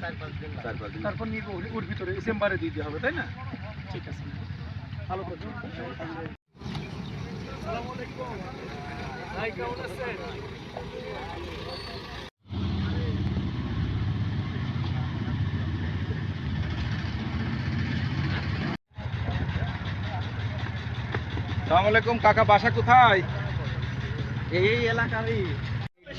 চার পাঁচ দিন তারপর নিয়ে ওর- ভিতরে চেম্বারে দিতে হবে তাই না? ঠিক আছে। ভালো করছ ভাই কেমন আছেন? সালাম আলাইকুম কাকা বাসা কোথায়? এই এলাকারই।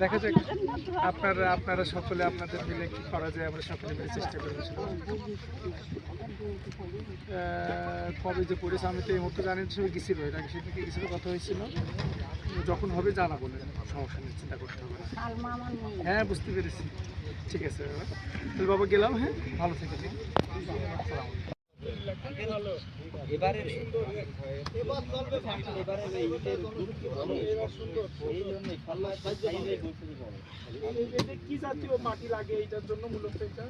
দেখা যাক আপনারা আপনারা সকলে আপনাদের মিলে কি করা যায় আমরা সকলে মিলে চেষ্টা করব কবে যে পড়েছে আমি তো এই মুহূর্তে জানি সবাই গেছিল আগে সেদিকে গেছিল কথা হয়েছিল। যখন হবে জানাব না সমস্যা নেই চিন্তা করতে হবে না। হ্যাঁ বুঝতে পেরেছি। ঠিক আছে তাহলে বাবা গেলাম হ্যাঁ? ভালো থেকে এবারের এবারের এই জন্য খাল্লা বলো কি জাতীয় মাটি লাগে এইটার জন্য মূলত এটা?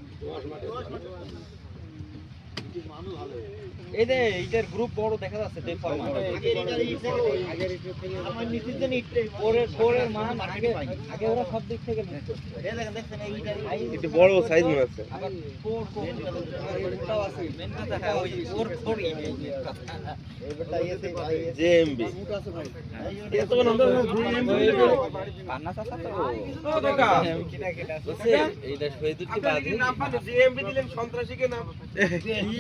এই যে এইটার গ্রুপ বড় দেখা যাচ্ছে যে ফরম্যাট আমার নিচের যে পরের পরের মান আগে আগে ওরা সব দিক থেকে মিস এই দেখেন দেখছেন এই একটু বড় সাইজ মনে হচ্ছে। আবার ফোর ফোর আছে। মেন কথা হ্যাঁ ওই ফোর ফোর এই এবারটা এসে জেএমবি এত নম্বর পান্না চাচা তো। ও কাকা। কিনা কিনা এইটা শহীদুল কি আপনারা কি নাম পান জিএমবি দিলেন সন্ত্রাসীকে নাম।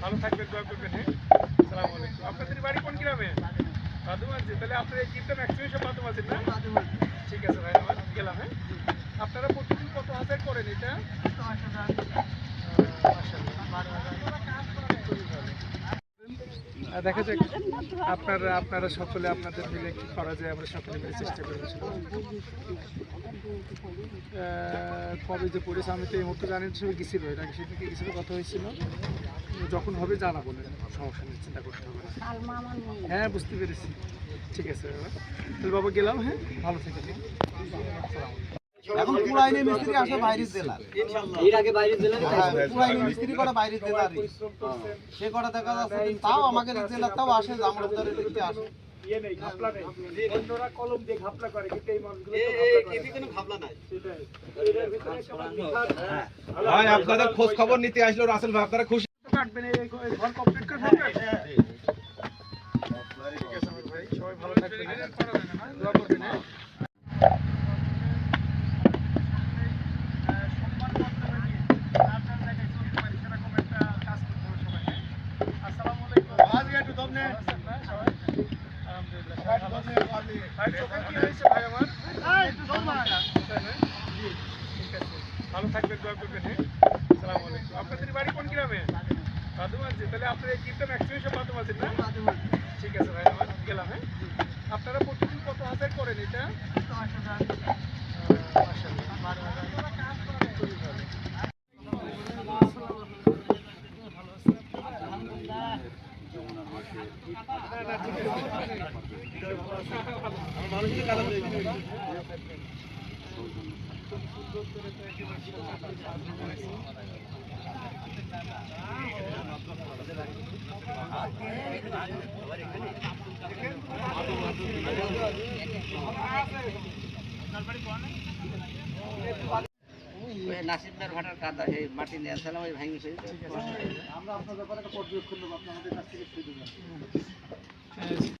ভালো থাকবেন দোয়া করবেন হ্যাঁ সালাম আলাইকুম আপনাদের বাড়ি কোন গ্রামে বাদুমাঝি তাহলে আপনার এই গিফটটা ম্যাক্সিমাম সব বাদুমাঝি না ঠিক আছে ভাই আমার গেলাম হ্যাঁ আপনারা প্রতিদিন কত হাজার করেন এটা? দেখা যাক আপনারা আপনারা সকলে আপনাদের মিলে কি করা যায় আমরা সকলে মিলে চেষ্টা করব কবে যে পড়েছে আমি তো এই মুহূর্তে জানি সবাই গেছিল আগে সেদিকে গেছিল কথা হয়েছিল। যখন হবে জানাব না সমস্যা নেই চিন্তা করতে হবে না। হ্যাঁ বুঝতে পেরেছি। ঠিক আছে বাবা তাহলে বাবা গেলাম হ্যাঁ? ভালো থেকে এখন পুরাইনে মিস্ত্রি আসে বাইরের জেলার এর আগে বাইরে দিলেন পুরাইনে মিস্ত্রি করা বাইরের জেলারই সে কটা দেখা যাচ্ছে তাও আমাদের জেলার তাও আসে জামরদারের দিকে আসে ইয়ে নেই ঘাপলা নেই অন্যরা কলম দিয়ে ঘাপলা করে কিন্তু এই মানুষগুলো এতে কোনো ভাবনা নাই সেটাই এটার ভিতরে ভাই আপনাদের খোঁজ খবর নিতে আসলো রাসেল ভাই আপনারা খুশি কাটবেন এই এই ঘর কমপ্লিট করে ফেলবেন ঠিক আছে আমার ভাই সবাই ভালো থাকবেন দোয়া করবেন হ্যাঁ? আসসালামু আলাইকুম। আলহামদুলিল্লাহ। ভাই, চোখে কি হয়েছে ভাই আমার? তাই না? জি, ঠিক আছে। ভালো থাকবেন দোয়া করবেন হ্যাঁ? সালাম আলাইকুম। আপনাদের বাড়ি কোন গ্রামে? তাহলে আপনার এই গিফটটা ম্যাক্সিমাম সব বাদুমাঝি না? ঠিক আছে ভাই আমার গেলাম হ্যাঁ? আপনারা প্রতিদিন কত হাজার করেন এটা? নাসিবদার ভাটার কাদা সেই মাটি নিয়ে আসলাম, ওই ভাঙি আমরা আপনার ব্যাপারে একটা পর্যবেক্ষণ নেব আপনাদের কাছ থেকে as